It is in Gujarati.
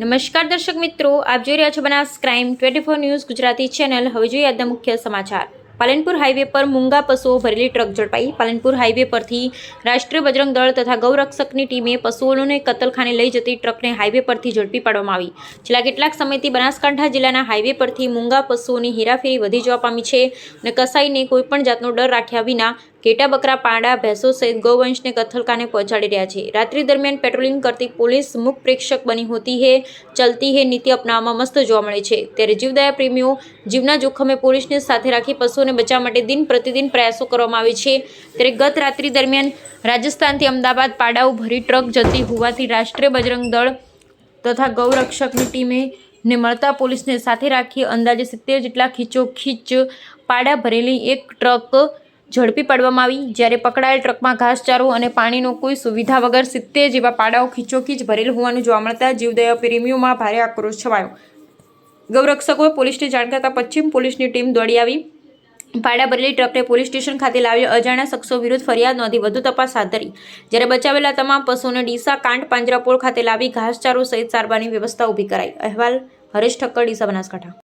નમસ્કાર દર્શક મિત્રો, આપ જોઈ રહ્યા છો Banas crime twenty four news Gujarati channel. હવે જોઈએ આજના મુખ્ય સમાચાર. પાલનપુર હાઈવે પર મૂંગા પશુઓ ભરેલી ટ્રક ઝડપાઈ. પાલનપુર હાઈવે પરથી રાષ્ટ્રીય બજરંગ દળ તથા ગૌરક્ષકની ટીમે પશુઓને કતલખાને લઈ જતી ટ્રકને હાઈવે પરથી ઝડપી પાડવામાં આવી. છેલ્લા કેટલાક સમયથી બનાસકાંઠા જિલ્લાના હાઈવે પરથી મૂંગા પશુઓની હેરાફેરી વધી જવા પામી છે અને કસાઈને કોઈપણ જાતનો ડર રાખ્યા વિના ઘેટા બકરા પાડા, ભેંસો સહિત ગૌવંશને કથલકાને પહોંચાડી રહ્યા છે. રાત્રિ દરમિયાન પેટ્રોલિંગ કરતી પોલીસ મુખ પ્રેક્ષક બની હોતી હે, ચલતી હે નીતિ અપનાવવામાં મસ્ત જોવા મળે છે. ત્યારે જીવદયા પ્રેમીઓ જીવના જોખમે પોલીસને સાથે રાખી પશુઓને બચાવવા માટે દિન પ્રતિદિન પ્રયાસો કરવામાં આવે છે. ત્યારે ગત રાત્રિ દરમિયાન રાજસ્થાનથી અમદાવાદ પાડાઓ ભરી ટ્રક જતી હોવાથી રાષ્ટ્રીય બજરંગ દળ તથા ગૌરક્ષકની ટીમે ને મળતા પોલીસને સાથે રાખી અંદાજે સિત્તેર જેટલા ખીચોખીચ પાડા ભરેલી એક ટ્રક ઝડપી પાડવામાં આવી. જ્યારે પકડાયેલ ટ્રકમાં ઘાસચારો અને પાણીનો કોઈ સુવિધા વગર સિત્તેર જેવા પાડાઓ ખીચોખીચ ભરેલ હોવાનું જોવા મળતા જીવદયા પ્રેમીઓમાં ભારે આક્રોશ છવાયો. ગૌરક્ષકોએ પોલીસને જાણ કરતાં પશ્ચિમ પોલીસની ટીમ દોડી આવી. પાડા ભરેલી ટ્રકને પોલીસ સ્ટેશન ખાતે લાવી અજાણ્યા શખ્સો વિરુદ્ધ ફરિયાદ નોંધી વધુ તપાસ હાથ ધરી. જ્યારે બચાવેલા તમામ પશુઓને ડીસા કાંડ પાંજરાપોળ ખાતે લાવી ઘાસચારો સહિત સારવારની વ્યવસ્થા ઊભી કરાઈ. અહેવાલ હરેશ ઠક્કર, ડીસા બનાસકાંઠા.